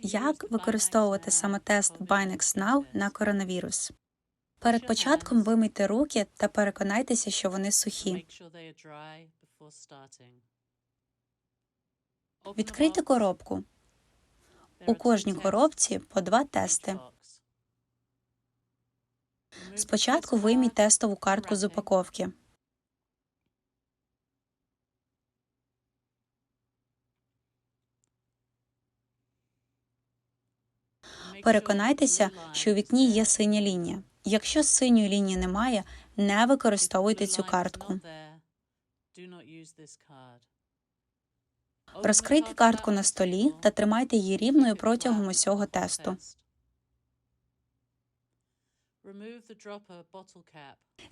Як використовувати самотест Binex Now на коронавірус? Перед початком вимийте руки та переконайтеся, що вони сухі. Відкрийте коробку. У кожній коробці по два тести. Спочатку вийміть тестову картку з упаковки. Переконайтеся, що у вікні є синя лінія. Якщо синьої лінії немає, не використовуйте цю картку. Розкрийте картку на столі та тримайте її рівною протягом усього тесту.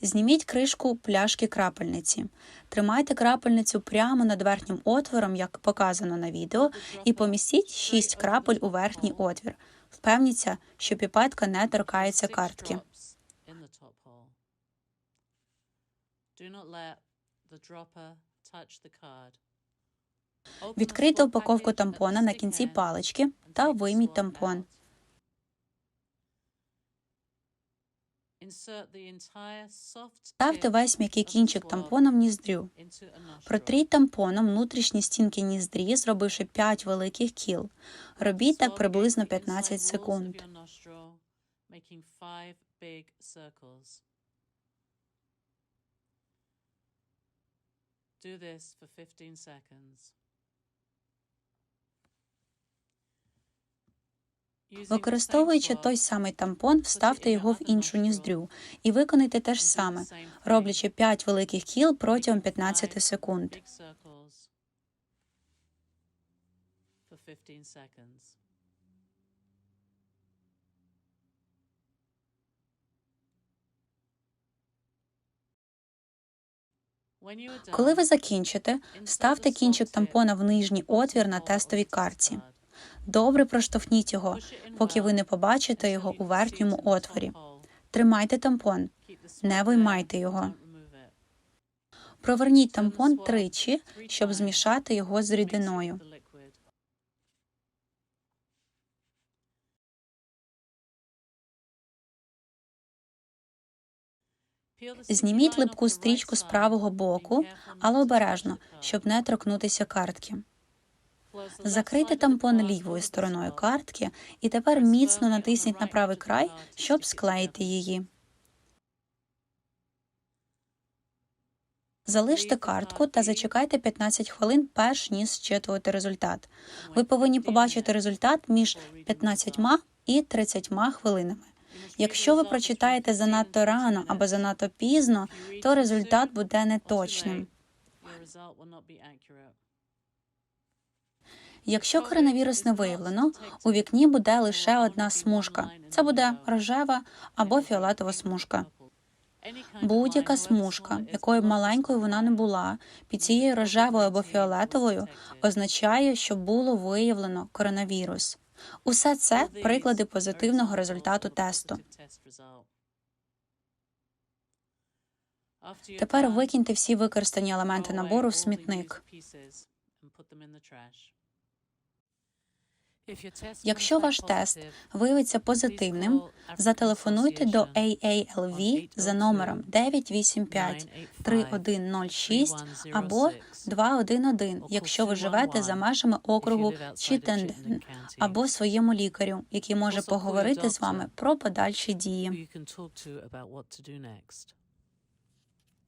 Зніміть кришку пляшки крапельниці. Тримайте крапельницю прямо над верхнім отвором, як показано на відео, і помістіть 6 крапель у верхній отвір. Впевніться, що піпетка не торкається картки. Відкрийте упаковку тампона на кінці палички та вийміть тампон. Ставте весь м'який кінчик тампона в ніздрю. Протріть тампоном внутрішні стінки ніздрі, зробивши 5 великих кіл. Робіть так приблизно 15 секунд. Do this for 15 seconds. Використовуючи той самий тампон, вставте його в іншу ніздрю і виконайте те ж саме, роблячи 5 великих кіл протягом 15 секунд. Big circles for 15 seconds. When you are Коли ви закінчите, вставте кінчик тампона в нижній отвір на тестовій картці. Добре проштовхніть його, поки ви не побачите його у верхньому отворі. Тримайте тампон, не виймайте його. Проверніть тампон тричі, щоб змішати його з рідиною. Зніміть липку стрічку з правого боку, але обережно, щоб не торкнутися картки. Закрийте тампон лівою стороною картки і тепер міцно натисніть на правий край, щоб склеїти її. Залиште картку та зачекайте 15 хвилин, перш ніж зчитувати результат. Ви повинні побачити результат між 15 і 30 хвилинами. Якщо ви прочитаєте занадто рано або занадто пізно, то результат буде неточним. Якщо коронавірус не виявлено, у вікні буде лише одна смужка. Це буде рожева або фіолетова смужка. Будь-яка смужка, якою маленькою вона не була, під цією рожевою або фіолетовою, означає, що було виявлено коронавірус. Усе це приклади позитивного результату тесту. Тепер викиньте всі використані елементи набору в смітник. Якщо ваш тест виявиться позитивним, зателефонуйте до AALV за номером 985 3106 або 211, якщо ви живете за межами округу Чітенден, або своєму лікарю, який може поговорити з вами про подальші дії.